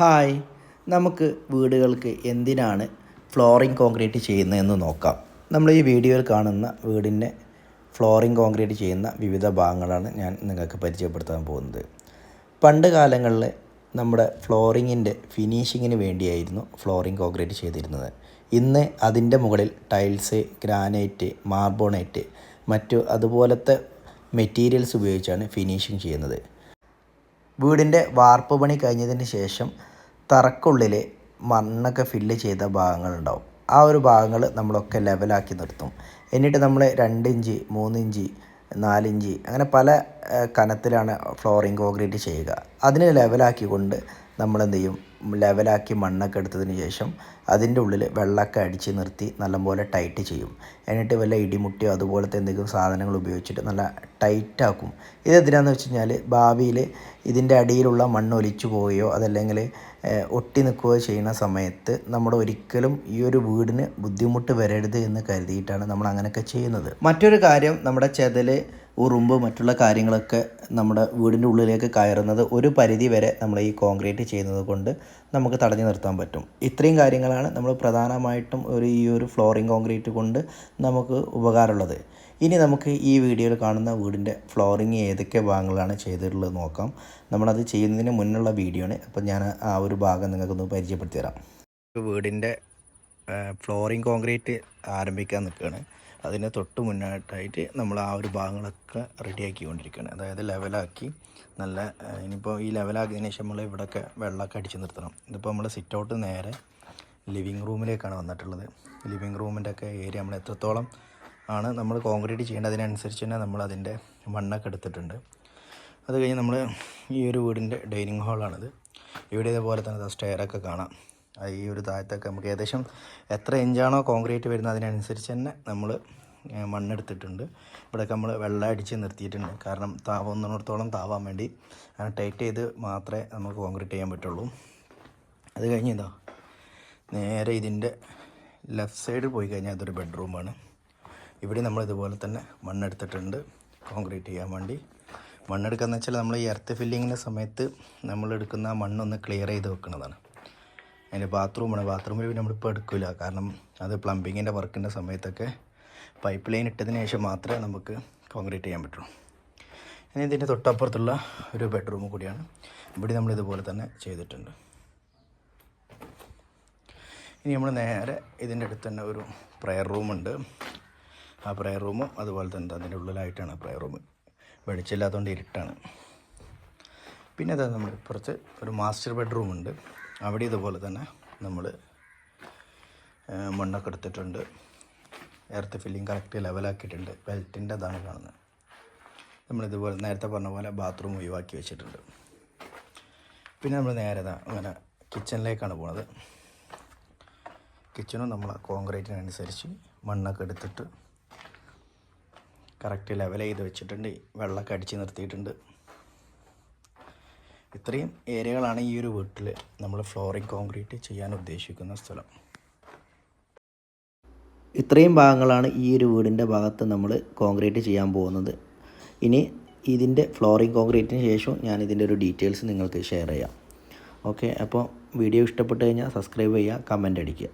Hi. നമുക്ക് വീടുകൾക്ക് എന്തിനാണ് ഫ്ലോറിംഗ് കോൺക്രീറ്റ് ചെയ്യുന്നതെന്ന് നോക്കാം. നമ്മൾ ഈ വീഡിയോയിൽ കാണുന്ന വീടിന്റെ ഫ്ലോറിംഗ് കോൺക്രീറ്റ് ചെയ്യുന്ന വിവിധ ഭാഗങ്ങളാണ് ഞാൻ നിങ്ങൾക്ക് പരിചയപ്പെടുത്താൻ പോകുന്നത്. പണ്ട് കാലങ്ങളിൽ നമ്മുടെ ഫ്ലോറിങ്ങിന്റെ ഫിനിഷിങ്ങിന് വേണ്ടിയായിരുന്നു ഫ്ലോറിംഗ് കോൺക്രീറ്റ് ചെയ്തിരുന്നത്. ഇന്ന് അതിന്റെ മുകളിൽ ടൈൽസ് ഗ്രാനൈറ്റ് മാർബോണൈറ്റ് മറ്റു അതുപോലത്തെ മെറ്റീരിയൽസ് ഉപയോഗിച്ചാണ് ഫിനിഷിങ് ചെയ്യുന്നത്. വീടിന്റെ വാർപ്പ് പണി കഴിഞ്ഞതിന് ശേഷം തറക്കുള്ളിൽ മണ്ണൊക്കെ ഫില്ല് ചെയ്ത ഭാഗങ്ങളുണ്ടാവും. ആ ഒരു ഭാഗങ്ങൾ നമ്മളൊക്കെ ലെവലാക്കി നിർത്തും. എന്നിട്ട് നമ്മൾ രണ്ട് ഇഞ്ച് മൂന്ന് ഇഞ്ച് നാലിഞ്ച് അങ്ങനെ പല കനത്തിലാണ് ഫ്ലോറിങ് കോൺക്രീറ്റ് ചെയ്യുക. അതിനെ ലെവലാക്കിക്കൊണ്ട് നമ്മൾ എന്ത് ചെയ്യും? ലെവലാക്കി മണ്ണൊക്കെ എടുത്തതിന് ശേഷം അതിന്റെ ഉള്ളിൽ വെള്ളമൊക്കെ അടിച്ച് നിർത്തി നല്ലപോലെ ടൈറ്റ് ചെയ്യും. എന്നിട്ട് വല്ല ഇടിമുട്ടിയോ അതുപോലത്തെ എന്തെങ്കിലും സാധനങ്ങൾ ഉപയോഗിച്ചിട്ട് നല്ല ടൈറ്റാക്കും ഇത് എന്തിനാന്ന് വെച്ച് കഴിഞ്ഞാൽ ഭാവിയിൽ ഇതിന്റെ അടിയിലുള്ള മണ്ണ് ഒലിച്ചു പോവുകയോ അതല്ലെങ്കിൽ ഒട്ടി നിൽക്കുകയോ ചെയ്യുന്ന സമയത്ത് നമ്മൾ ഒരിക്കലും ഈ ഒരു വീടിന് ബുദ്ധിമുട്ട് വരരുത് എന്ന് കരുതിയിട്ടാണ് നമ്മൾ അങ്ങനെയൊക്കെ ചെയ്യുന്നത്. മറ്റൊരു കാര്യം നമ്മുടെ ചെതൽ ഉറുമ്പ് മറ്റുള്ള കാര്യങ്ങളൊക്കെ നമ്മുടെ വീടിന്റെ ഉള്ളിലേക്ക് കയറുന്നത് ഒരു പരിധി വരെ നമ്മൾ ഈ കോൺക്രീറ്റ് ചെയ്യുന്നത് കൊണ്ട് നമുക്ക് തടഞ്ഞു നിർത്താൻ പറ്റും. ഇത്രയും കാര്യങ്ങളാണ് നമ്മൾ പ്രധാനമായിട്ടും ഒരു ഈ ഒരു ഫ്ലോറിംഗ് കോൺക്രീറ്റ് കൊണ്ട് നമുക്ക് ഉപകാരമുള്ളത്. ഇനി നമുക്ക് ഈ വീഡിയോയിൽ കാണുന്ന വീടിന്റെ ഫ്ലോറിങ് ഏതൊക്കെ ഭാഗങ്ങളാണ് ചെയ്തിട്ടുള്ളത് നോക്കാം. നമ്മളത് ചെയ്യുന്നതിന് മുന്നുള്ള വീഡിയോ ആണ് അപ്പോൾ ഞാൻ ആ ഒരു ഭാഗം നിങ്ങൾക്കൊന്ന് പരിചയപ്പെടുത്തി തരാം. വീടിന്റെ ഫ്ലോറിങ് കോൺക്രീറ്റ് ആരംഭിക്കാൻ നിൽക്കുകയാണ്. അതിന് തൊട്ട് മുന്നായിട്ടായിട്ട് നമ്മൾ ആ ഒരു ഭാഗങ്ങളൊക്കെ റെഡിയാക്കിക്കൊണ്ടിരിക്കുകയാണ്. അതായത് ലെവലാക്കി നല്ല ഇനിയിപ്പോൾ ഈ ലെവലാക്കിയതിന് ശേഷം നമ്മൾ ഇവിടെയൊക്കെ വെള്ളമൊക്കെ അടിച്ചു നിർത്തണം. ഇതിപ്പോൾ നമ്മൾ സിറ്റ് ഔട്ട് നേരെ ലിവിങ് റൂമിലേക്കാണ് വന്നിട്ടുള്ളത്. ലിവിങ് റൂമിന്റെ ഒക്കെ ഏരിയ നമ്മൾ എത്രത്തോളം ആണ് നമ്മൾ കോൺക്രീറ്റ് ചെയ്യേണ്ടത് അതിനനുസരിച്ച് തന്നെ നമ്മൾ അതിന്റെ മണ്ണൊക്കെ എടുത്തിട്ടുണ്ട്. അത് കഴിഞ്ഞ് നമ്മൾ ഈ ഒരു വീടിന്റെ ഡൈനിങ് ഹാളാണിത് ഇവിടെ ഇതേപോലെ തന്നെ സ്റ്റെയറൊക്കെ കാണാം. ഈ ഒരു താഴത്തൊക്കെ നമുക്ക് ഏകദേശം എത്ര ഇഞ്ചാണോ കോൺക്രീറ്റ് വരുന്നത് അതിനനുസരിച്ച് തന്നെ നമ്മൾ മണ്ണെടുത്തിട്ടുണ്ട്. ഇവിടെയൊക്കെ നമ്മൾ വെള്ളം അടിച്ച് നിർത്തിയിട്ടുണ്ട്. കാരണം താവുന്നിടത്തോളം താവാൻ വേണ്ടി അങ്ങനെ ടൈറ്റ് ചെയ്ത് മാത്രമേ നമുക്ക് കോൺക്രീറ്റ് ചെയ്യാൻ പറ്റുള്ളൂ. അത് കഴിഞ്ഞ് എന്താ നേരെ ഇതിന്റെ ലെഫ്റ്റ് സൈഡ് പോയി കഴിഞ്ഞാൽ അതൊരു ബെഡ്റൂമാണ്. ഇവിടെ നമ്മൾ ഇതുപോലെ തന്നെ മണ്ണെടുത്തിട്ടുണ്ട് കോൺക്രീറ്റ് ചെയ്യാൻ വേണ്ടി. മണ്ണെടുക്കുക എന്ന് വെച്ചാൽ നമ്മൾ ഈ എർത്ത് ഫില്ലിങ്ങിന്റെ സമയത്ത് നമ്മൾ എടുക്കുന്ന മണ്ണൊന്ന് ക്ലിയർ ചെയ്ത് വെക്കുന്നതാണ്. അതിന്റെ ബാത്റൂമാണ് ബാത്റൂമിൽ പിന്നെ നമ്മളിപ്പോൾ എടുക്കില്ല കാരണം അത് പ്ലംബിങ്ങിന്റെ വർക്കിന്റെ സമയത്തൊക്കെ പൈപ്പ് ലൈൻ ഇട്ടതിന് ശേഷം മാത്രമേ നമുക്ക് കോൺക്രീറ്റ് ചെയ്യാൻ പറ്റുള്ളൂ. ഇനി ഇതിന്റെ തൊട്ടപ്പുറത്തുള്ള ഒരു ബെഡ്റൂം കൂടിയാണ് ഇവിടെ നമ്മൾ ഇതുപോലെ തന്നെ ചെയ്തിട്ടുണ്ട്. ഇനി നമ്മൾ നേരെ ഇതിന്റെ അടുത്ത് തന്നെ ഒരു പ്രെയർ റൂമുണ്ട് ആ പ്രെയർ റൂമും അതുപോലെ തന്നെ അതിന്റെ ഉള്ളിലായിട്ടാണ് പ്രെയർ റൂം വെളിച്ചമില്ലാത്തതുകൊണ്ട് ഇരുട്ടാണ്. പിന്നെ അതായത് നമ്മൾ ഇപ്പുറത്ത് ഒരു മാസ്റ്റർ ബെഡ്റൂം ഉണ്ട്. അവിടെ ഇതുപോലെ തന്നെ നമ്മൾ മണ്ണൊക്കെ എടുത്തിട്ടുണ്ട്. എർത്ത് ഫില്ലിങ് കറക്റ്റ് ലെവലാക്കിയിട്ടുണ്ട് ബെൽറ്റിന്റെ അതാണ് കാണുന്നത്. നമ്മളിതുപോലെ നേരത്തെ പറഞ്ഞ പോലെ ബാത്റൂം ഒഴിവാക്കി വെച്ചിട്ടുണ്ട്. പിന്നെ നമ്മൾ നേരെ അങ്ങനെ കിച്ചണിലേക്കാണ് പോണത്. കിച്ചണും നമ്മൾ കോൺക്രീറ്റിനനുസരിച്ച് മണ്ണൊക്കെ എടുത്തിട്ട് കറക്റ്റ് ലെവൽ ചെയ്ത് വെച്ചിട്ടുണ്ട്. വെള്ളമൊക്കെ അടിച്ച് നിർത്തിയിട്ടുണ്ട്. ഇത്രയും ഏരിയകളാണ് ഈ ഒരു വീട്ടിൽ നമ്മൾ ഫ്ലോറിംഗ് കോൺക്രീറ്റ് ചെയ്യാൻ ഉദ്ദേശിക്കുന്ന സ്ഥലം. ഇത്രയും ഭാഗങ്ങളാണ് ഈ ഒരു വീടിന്റെ ഭാഗത്ത് നമ്മൾ കോൺക്രീറ്റ് ചെയ്യാൻ പോകുന്നത്. ഇനി ഇതിന്റെ ഫ്ലോറിംഗ് കോൺക്രീറ്റിന് ശേഷം ഞാൻ ഇതിന്റെ ഒരു ഡീറ്റെയിൽസ് നിങ്ങൾക്ക് ഷെയർ ചെയ്യാം. ഓക്കെ അപ്പോൾ വീഡിയോ ഇഷ്ടപ്പെട്ട് കഴിഞ്ഞാൽ സബ്സ്ക്രൈബ് ചെയ്യുക കമന്റ് അടിക്കുക.